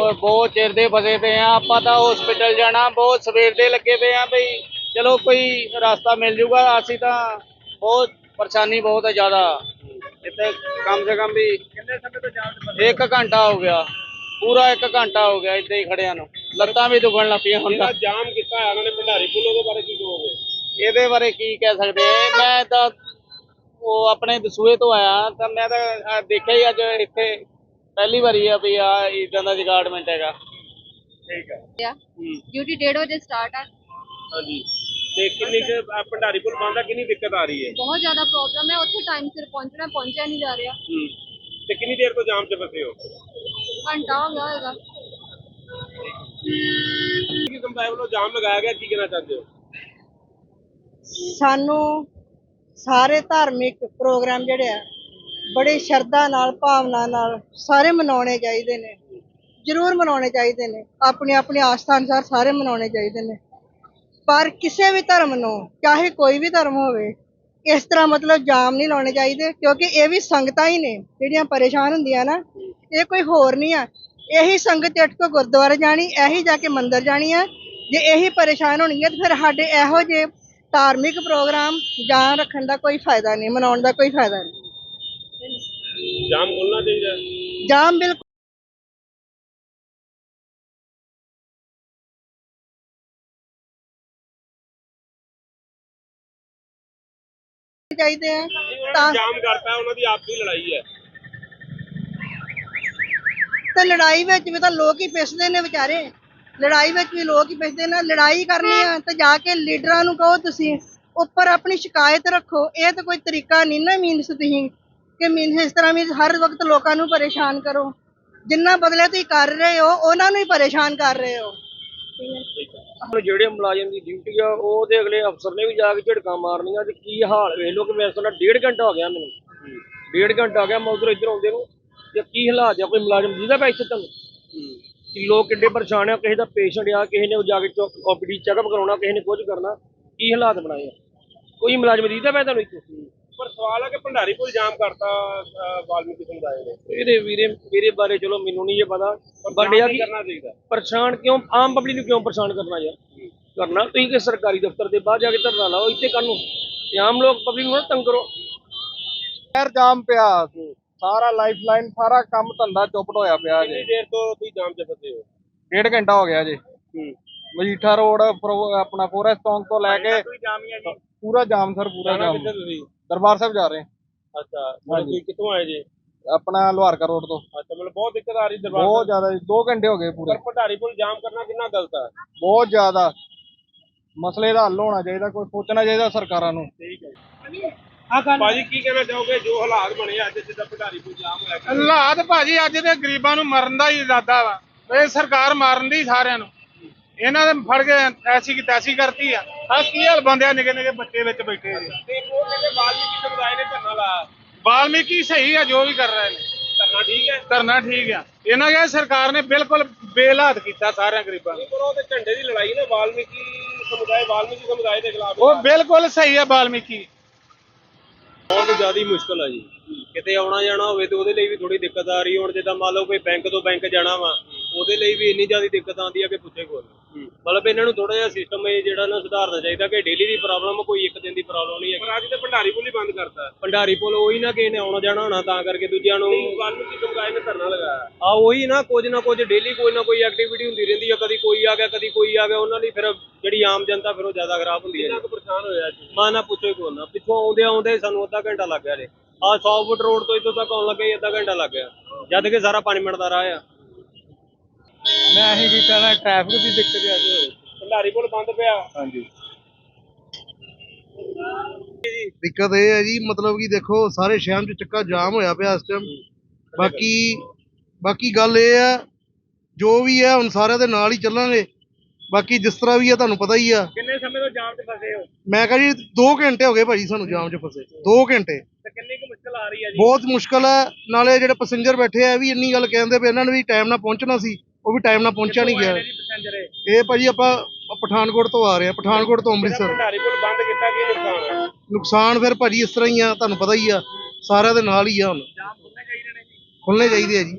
ਉਹ ਬਹੁਤ ਚਿਰ ਦੇ ਫਸੇ ਪਏ ਆ। ਆਪਾਂ ਤਾਂ ਹਸਪੀਟਲ ਜਾਣਾ ਬਹੁਤ ਸਵੇਰ ਦੇ ਲੱਗੇ ਪਏ ਆ ਬਈ। ਚਲੋ ਕੋਈ ਰਸਤਾ ਮਿਲ ਜੂਗਾ ਅਸੀਂ ਤਾਂ ਬਹੁਤ ਪਰੇਸ਼ਾਨੀ ਬਹੁਤ ਹੈ ਜ਼ਿਆਦਾ। ਇੱਥੇ ਕਮ ਸੇ ਕਮ ਵੀ ਕਿੰਨੇ ਸਮੇਂ ਤੋਂ ਜਾਮ ਇੱਕ ਘੰਟਾ ਹੋ ਗਿਆ। ਪੂਰਾ ਇੱਕ ਘੰਟਾ ਹੋ ਗਿਆ ਇੱਦਾਂ ਹੀ ਖੜਿਆਂ ਨੂੰ। ਲੱਤਾਂ ਵੀ ਦੁਖਣ ਲੱਗ ਪਈਆਂ ਹੁਣ ਤਾਂ ਜਾਮ ਕੀਤਾ ਹੈ ਉਹਨਾਂ ਨੇ? ਭੰਡਾਰੀ ਪੁੱਲ ਉਹਦੇ ਬਾਰੇ ਕੀ ਕਹੋਗੇ? ਇਹਦੇ ਬਾਰੇ ਕੀ ਕਹਿ ਸਕਦੇ ਆ? ਮੈਂ ਤਾਂ ਉਹ ਆਪਣੇ ਦਸੂਏ ਤੋਂ ਆਇਆ। ਤਾਂ ਮੈਂ ਤਾਂ ਦੇਖਿਆ ਹੀ ਅੱਜ ਇੱਥੇ ਪਹਿਲੀ ਵਾਰੀ ਆ ਵੀ ਆ ਇਦਾਂ ਦਾ ਜਗਾਰਡਮੈਂਟ ਹੈਗਾ। ਠੀਕ ਹੈ ਆ। ਡਿਊਟੀ 1:30 ਵਜੇ ਸਟਾਰਟ ਆ। ਹਾਂਜੀ। ਤੇ ਕਿੰਨੀ ਕੁ, ਭੰਡਾਰੀ ਪੁੱਲ ਬੰਦ ਕਿੰਨੀ ਦਿੱਕਤ ਆ ਰਹੀ ਹੈ? ਬਹੁਤ ਜ਼ਿਆਦਾ ਪ੍ਰੋਬਲਮ ਹੈ ਉੱਥੇ ਟਾਈਮ ਸਿਰ ਪਹੁੰਚਣਾ ਪਹੁੰਚਿਆ ਨਹੀਂ ਜਾ ਰਿਹਾ। ਹੂੰ। ਤੇ ਕਿੰਨੀ ਦੇਰ ਤੋਂ ਜਾਮ 'ਚ ਫਸੇ ਹੋ? ਘੰਟਾ ਹੋ ਗਿਆ ਹੋਏਗਾ। ਕੀ ਸਮੁਦਾਇ ਵੱਲੋਂ ਜਾਮ ਲਗਾਇਆ ਗਿਆ ਕੀ ਕਹਿਣਾ ਚਾਹੁੰਦੇ ਹੋ? ਸਾਨੂੰ ਸਾਰੇ ਧਾਰਮਿਕ ਪ੍ਰੋਗਰਾਮ ਜਿਹੜੇ ਆ ਬੜੇ ਸ਼ਰਧਾ ਨਾਲ, ਭਾਵਨਾ ਨਾਲ ਸਾਰੇ ਮਨਾਉਣੇ ਚਾਹੀਦੇ ਨੇ। ਜ਼ਰੂਰ ਮਨਾਉਣੇ ਚਾਹੀਦੇ ਨੇ। ਆਪਣੀ ਆਪਣੀ ਆਸਥਾ ਅਨੁਸਾਰ ਸਾਰੇ ਮਨਾਉਣੇ ਚਾਹੀਦੇ ਨੇ। ਪਰ ਕਿਸੇ ਵੀ ਧਰਮ ਨੂੰ, ਚਾਹੇ ਕੋਈ ਵੀ ਧਰਮ ਹੋਵੇ, ਇਸ ਤਰ੍ਹਾਂ ਮਤਲਬ ਜਾਮ ਨਹੀਂ ਲਾਉਣੇ ਚਾਹੀਦੇ, ਕਿਉਂਕਿ ਇਹ ਵੀ ਸੰਗਤਾਂ ਹੀ ਨੇ, ਜਿਹੜੀਆਂ ਪਰੇਸ਼ਾਨ ਹੁੰਦੀਆਂ ਨਾ, ਇਹ ਕੋਈ ਹੋਰ ਨਹੀਂ ਆ। ਇਹੀ ਸੰਗਤ ਇੱਟ ਕੋ ਗੁਰਦੁਆਰੇ ਜਾਣੀ, ਇਹੀ ਜਾ ਕੇ ਮੰਦਿਰ ਜਾਣੀ ਆ। ਜੇ ਇਹੀ ਪਰੇਸ਼ਾਨ ਹੋਣੀ ਹੈ ਤਾਂ ਫਿਰ ਸਾਡੇ ਇਹੋ ਜਿਹੇ ਧਾਰਮਿਕ ਪ੍ਰੋਗਰਾਮ ਜਾਨ ਰੱਖਣ ਦਾ ਕੋਈ ਫਾਇਦਾ ਨਹੀਂ, ਮਨਾਉਣ ਦਾ ਕੋਈ ਫਾਇਦਾ ਨਹੀਂ। ਜਾਮ ਖੁੱਲਣਾ ਚਾਹੀਦਾ? ਹੈ। ਜਾਮ ਬਿਲਕੁਲ ਚਾਹੀਦੇ ਆ। ਉਹਨਾਂ ਤਾਂ ਨੇ ਜਾਮ ਕਰਤਾ ਉਹਨਾਂ ਦੀ ਆਪਸੀ ਲੜਾਈ ਹੈ। ਤੇ ਲੜਾਈ ਵਿੱਚ ਵੀ ਤਾਂ ਲੋਕ ਹੀ ਪਿਸਦੇ ਨੇ ਵਿਚਾਰੇ। ਲੜਾਈ ਵਿੱਚ ਵੀ ਲੋਕ ਹੀ ਪਿਸਦੇ ਨੇ। ਲੜਾਈ ਕਰਨੀ ਆ ਤੇ ਜਾ ਕੇ ਲੀਡਰਾਂ ਨੂੰ ਕਹੋ ਤੁਸੀਂ ਉੱਪਰ ਆਪਣੀ ਸ਼ਿਕਾਇਤ ਰੱਖੋ। ਇਹ ਤਾਂ ਕੋਈ ਤਰੀਕਾ ਨਹੀਂ ਨਾ ਮੀਨਸ ਤੁਸੀਂ ਕਿ ਮੀਨਸ ਇਸ ਤਰ੍ਹਾਂ ਵੀ ਹਰ ਵਕਤ ਲੋਕਾਂ ਨੂੰ ਪਰੇਸ਼ਾਨ ਕਰੋ। ਜਿੰਨਾ ਬਦਲੇ ਤੁਸੀਂ ਕਰ ਰਹੇ ਹੋ, ਉਹਨਾਂ ਨੂੰ ਹੀ ਪਰੇਸ਼ਾਨ ਕਰ ਰਹੇ ਹੋ। ਹੁਣ ਜਿਹੜੇ ਮੁਲਾਜ਼ਮ ਦੀ ਡਿਊਟੀ ਆ, ਉਹਦੇ ਅਗਲੇ ਅਫਸਰ ਨੇ ਵੀ ਜਾ ਕੇ ਝੜਕਾਂ ਮਾਰਨੀਆਂ ਤੇ ਕੀ ਹਾਲ ਵੇਖ ਲੋ ਕਿ ਮੇਰੇ ਤੋਂ ਡੇਢ ਘੰਟਾ ਹੋ ਗਿਆ ਮੈਨੂੰ। ਡੇਢ ਘੰਟਾ ਹੋ ਗਿਆ, ਮੈਂ ਉਧਰ ਇੱਧਰ ਆਉਂਦੇ ਨੂੰ। ਤੇ ਕੀ ਹਾਲਾਤ ਆ ਕੋਈ ਮੁਲਾਜ਼ਮ ਜਿਹਦਾ ਪੈ ਇੱਥੇ ਤੁਹਾਨੂੰ? ਕਿ ਲੋਕ ਕਿੱਡੇ ਪਰੇਸ਼ਾਨ ਆ, ਕਿਸੇ ਦਾ ਪੇਸ਼ੈਂਟ ਆ, ਕਿਸੇ ਨੇ ਜਾ ਕੇ ਓਪੀਡੀ ਚੈੱਕਅਪ ਕਰਾਉਣਾ, ਕਿਸੇ ਨੇ ਕੁਝ ਕਰਨਾ। ਕੀ ਹਾਲਾਤ ਬਣਾਏ ਆ? ਕੋਈ ਮੁਲਾਜ਼ਮ ਦੀਦਾ ਪੈ ਤੁਹਾਨੂੰ ਇੱਥੇ? ਪਰ ਸਵਾਲ ਹੈ ਕਿ ਭੰਡਾਰੀ ਪੁੱਲ ਜਾਮ ਕਰਤਾ ਅਹ, ਵਾਲਮੀਕੀ ਸਮੁਦਾਇ ਨੇ। ਇਹਦੇ ਵੀਰੇ ਵੀਰੇ ਬਾਰੇ ਚਲੋ ਮੈਨੂੰ ਨਹੀਂ ਇਹ ਪਤਾ ਪਰ ਬਟ ਇਹ ਆ ਕਿ ਕਰਨਾ ਚਾਹੀਦਾ। ਪਰੇਸ਼ਾਨ ਕਿਉਂ ਆਮ ਪਬਲਿਕ ਨੂੰ ਕਿਉਂ ਪਰੇਸ਼ਾਨ ਕਰਨਾ ਯਾਰ? ਕਰਨਾ ਤੁਸੀਂ ਕਿ ਸਰਕਾਰੀ ਦਫ਼ਤਰ ਦੇ ਬਾਹਰ ਜਾ ਕੇ ਧਰਨਾ ਲਾਓ ਇੱਥੇ ਕਰਨ ਨੂੰ। ਤੇ ਆਮ ਲੋਕ ਪਬਲਿਕ ਨੂੰ ਨਾ ਤੰਗ ਕਰੋ। ਯਾਰ ਜਾਮ ਪਿਆ। ਸਾਰਾ ਲਾਈਫ ਲਾਈਨ ਸਾਰਾ ਕੰਮ ਧੰਦਾ ਚੁੱਪਟ ਹੋਇਆ ਪਿਆ ਕਿੰਨੀ ਜੀ ਦੇਰ ਤੋਂ ਤੁਸੀਂ ਜਾਮ 'ਚ ਫਸੇ ਹੋ? ਡੇਢ ਘੰਟਾ ਹੋ ਗਿਆ ਜੀ। ਹੂੰ। ਮਜੀਠਾ ਰੋਡ ਆਪਣਾ ਫੋਰੈਸਟ ਚੌਂਕ ਤੋਂ ਲੈ ਕੇ ਕੋਈ ਜਾਮ ਹੀ ਹੈ ਜੀ। ਪੂਰਾ ਜਾਮ ਸਰ ਪੂਰਾ ਜਾਮ। ਕਿੱਥੇ ਤੁਸੀਂ? ਦਰਬਾਰ ਸਾਹਿਬ ਜਾ ਰਹੇ ਹਾਂ। ਅੱਛਾ ਮਤਲਬ ਤੁਸੀਂ ਕਿੱਥੋਂ ਆਏ ਜੀ? ਆਪਣਾ ਲੋਹਾਰਕਾ ਰੋਡ ਤੋਂ। ਅੱਛਾ ਮਤਲਬ ਬਹੁਤ ਦਿੱਕਤ ਆ ਰਹੀ ਦਰਬਾਰ ਬਹੁਤ ਜ਼ਿਆਦਾ ਜੀ 2 ਘੰਟੇ ਹੋ ਗਏ ਪੂਰੇ। ਪਰ ਭੰਡਾਰੀ ਪੁੱਲ ਜਾਮ ਕਰਨਾ ਕਿੰਨਾ ਗਲਤ ਹੈ ਬਹੁਤ ਜ਼ਿਆਦਾ। ਮਸਲੇ ਦਾ ਹੱਲ ਹੋਣਾ ਚਾਹੀਦਾ ਕੋਈ ਸੋਚਣਾ ਚਾਹੀਦਾ ਸਰਕਾਰਾਂ ਨੂੰ। ਠੀਕ ਹੈ ਭਾਜੀ ਕੀ ਕਹਿਣਾ ਚਾਹੋਗੇ? ਜੋ ਹਾਲਾਤ ਬਣੇ ਆ ਅੱਜ ਜਿੱਦਾਂ ਭੰਡਾਰੀ ਪੁੱਲ ਜਾਮ ਹੋਇਆ ਕਿ ਹਾਲਾਤ ਭਾਜੀ ਅੱਜ ਦੇ ਗਰੀਬਾਂ ਨੂੰ ਮਰਨ ਦਾ ਹੀ ਇਰਾਦਾ ਵਾ। ਇਹ ਸਰਕਾਰ ਮਾਰਨ ਦੀ ਸਾਰਿਆਂ ਨੂੰ। ਇਹਨਾਂ ਨੇ ਫੜ ਕੇ ਐਸੀ ਕੀ ਤੈਸੀ ਕਰਤੀ ਆ। ਆ ਕੀ ਹਾਲ ਬੰਦਿਆ ਨਿੱਕੇ ਨਿੱਕੇ ਬੱਚੇ ਵਿੱਚ ਬੈਠੇ ਜੀ? ਕਹਿੰਦੇ ਵਾਲਮੀਕੀ ਸਮੁਦਾਇ ਨੇ ਧਰਨਾ ਲਾਇਆ। ਵਾਲਮੀਕੀ ਸਹੀ ਆ ਜੋ ਵੀ ਕਰ ਰਹੇ ਨੇ। ਧਰਨਾ ਠੀਕ ਹੈ? ਕਰਨਾ ਠੀਕ ਆ। ਇਹਨਾਂ ਕਿਹਾ ਸਰਕਾਰ ਨੇ ਬਿਲਕੁਲ ਬੇਲਾਤ ਕੀਤਾ ਸਾਰਿਆਂ ਗਰੀਬਾਂ ਨੂੰ। ਪਰ ਉਹ ਤੇ ਝੰਡੇ ਦੀ ਲੜਾਈ ਨਾ ਵਾਲਮੀਕੀ ਸਮੁਦਾਇ ਵਾਲਮੀਕੀ ਸਮੁਦਾਇ ਦੇ ਖਿਲਾਫ ਉਹ ਬਿਲਕੁਲ ਸਹੀ ਆ ਵਾਲਮੀਕੀ। ਬਹੁਤ ਜ਼ਿਆਦਾ ਮੁਸ਼ਕਲ ਆ ਜੀ। ਕਿਤੇ ਆਉਣਾ ਜਾਣਾ ਹੋਵੇ ਤੇ ਉਹਦੇ ਲਈ ਵੀ ਥੋੜੀ ਦਿੱਕਤ ਆ ਰਹੀ ਹੁਣ ਜਿੱਦਾਂ ਮੰਨ ਲਓ ਕੋਈ ਬੈਂਕ ਤੋਂ ਬੈਂਕ ਜਾਣਾ ਵਾ ਉਹਦੇ ਲਈ ਵੀ ਇੰਨੀ ਜ਼ਿਆਦਾ ਦਿੱਕਤ ਆਉਂਦੀ ਆ ਕਿ ਪੁੱਛੇ ਕੋਲ ਮਤਲਬ ਇਹਨਾਂ ਨੂੰ ਥੋੜਾ ਜਿਹਾ ਸਿਸਟਮ ਇਹ ਜਿਹੜਾ ਨਾ ਸੁਧਾਰਨਾ ਚਾਹੀਦਾ ਕਿ ਡੇਲੀ ਦੀ ਪ੍ਰੋਬਲਮ ਕੋਈ ਇੱਕ ਦਿਨ ਦੀ ਪ੍ਰੋਬਲਮ ਨਹੀਂ ਹੈ ਪਰ ਅੱਜ ਤੇ ਭੰਡਾਰੀ ਪੁੱਲ ਹੀ ਬੰਦ ਕਰਤਾ। ਭੰਡਾਰੀ ਪੁਲ ਉਹੀ ਨਾ ਕਿਸੇ ਨੇ ਆਉਣਾ ਜਾਣਾ ਹੋਣਾ ਤਾਂ ਕਰਕੇ ਦੂਜਿਆਂ ਨੂੰ ਵਾਲਮੀਕੀ ਸਮੁਦਾਇ ਨੇ ਧਰਨਾ ਲਗਾਇਆ? ਆ ਉਹੀ ਨਾ ਕੁਝ ਨਾ ਕੁਝ ਡੇਲੀ ਕੋਈ ਨਾ ਕੋਈ ਐਕਟੀਵਿਟੀ ਹੁੰਦੀ ਰਹਿੰਦੀ ਆ ਕਦੀ ਕੋਈ ਆ ਗਿਆ ਕਦੀ ਕੋਈ ਆ ਗਿਆ ਉਹਨਾਂ ਲਈ ਫਿਰ ਜਿਹੜੀ ਆਮ ਜਨਤਾ ਫਿਰ ਉਹ ਜ਼ਿਆਦਾ ਖਰਾਬ ਹੁੰਦੀ ਹੈ। ਕਿੰਨਾ ਕੁ ਪਰੇਸ਼ਾਨ ਹੋਇਆ ਅੱਜ? ਮਾ ਨਾ ਪੁੱਛੋ ਹੀ ਕੋਲ ਨਾ ਪਿੱਛੋਂ ਆਉਂਦੇ ਆਉਂਦੇ ਸਾਨੂੰ ਅੱਧਾ ਘੰਟਾ ਲੱਗ ਗਿਆ ਜੇ ਆ 100 ਫੁੱਟ ਰੋਡ ਤੋਂ ਇੱਥੋਂ ਤੱਕ ਆਉਣ ਲੱਗੇ ਅੱਧਾ ਘੰਟਾ ਲੱਗ ਗਿਆ। ਜਦ ਕਿ ਸਾਰਾ 5 ਮਿੰਟ ਦਾ ਰਾਹ ਆ। ਮੈਂ ਇਹੀ ਕੀ ਕਹਿਣਾ ਟ੍ਰੈਫਿਕ ਦੀ ਦਿੱਕਤ ਅੱਜ। ਹੋਈ ਭੰਡਾਰੀ ਪੁੱਲ ਬੰਦ ਪਿਆ। ਹਾਂਜੀ। ਦਿੱਕਤ ਇਹ ਹੈ ਜੀ ਮਤਲਬ ਕਿ ਦੇਖੋ ਸਾਰੇ ਸ਼ਹਿਰ 'ਚ ਚੱਕਾ ਜਾਮ ਹੋਇਆ ਪਿਆ ਇਸ ਟਾਈਮ ਬਾਕੀ ਬਾਕੀ ਗੱਲ ਇਹ ਹੈ ਜੋ ਵੀ ਹੈ ਹੁਣ ਸਾਰਿਆਂ ਦੇ ਨਾਲ ਹੀ ਚੱਲਾਂਗੇ। ਬਾਕੀ ਜਿਸ ਤਰ੍ਹਾਂ ਵੀ ਹੈ ਤੁਹਾਨੂੰ ਪਤਾ ਹੀ ਆ। ਕਿੰਨੇ ਸਮੇਂ ਤੋਂ ਜਾਮ 'ਚ ਫਸੇ ਹੋ? ਮੈਂ ਕਹਾਂ ਜੀ 2 ਘੰਟੇ ਹੋ ਗਏ ਭਾਜੀ ਸਾਨੂੰ ਜਾਮ 'ਚ ਫਸੇ। 2 ਘੰਟੇ। ਤੇ ਕਿੰਨੀ ਕੁ ਮੁਸ਼ਕਲ ਆ ਰਹੀ ਹੈ ਜੀ? ਬਹੁਤ ਮੁਸ਼ਕਲ ਹੈ ਨਾਲੇ ਜਿਹੜੇ ਪੈਸੇਂਜਰ ਬੈਠੇ ਆ ਵੀ ਇੰਨੀ ਗੱਲ ਕਹਿੰਦੇ ਵੀ ਇਹਨਾਂ ਨੇ ਵੀ ਟਾਈਮ ਨਾਲ ਪਹੁੰਚਣਾ ਸੀ। ਉਹ ਵੀ ਟਾਈਮ ਨਾਲ ਪਹੁੰਚਿਆ ਨਹੀਂ ਗਿਆ। ਇਹ? ਭਾਜੀ ਆਪਾਂ ਪਠਾਨਕੋਟ ਤੋਂ ਆ ਰਹੇ ਆ ਪਠਾਨਕੋਟ ਤੋਂ ਅੰਮ੍ਰਿਤਸਰ। ਭੰਡਾਰੀ ਪੁੱਲ ਬੰਦ ਕੀਤਾ ਕੀ ਨੁਕਸਾਨ ਨੁਕਸਾਨ ਫਿਰ ਭਾਜੀ ਇਸ ਤਰ੍ਹਾਂ ਹੀ ਆ ਤੁਹਾਨੂੰ ਪਤਾ ਹੀ ਆ ਸਾਰਿਆਂ ਦੇ ਨਾਲ ਹੀ ਆ ਹੁਣ। ਖੁੱਲਣੇ ਚਾਹੀਦੇ ਆ ਜੀ।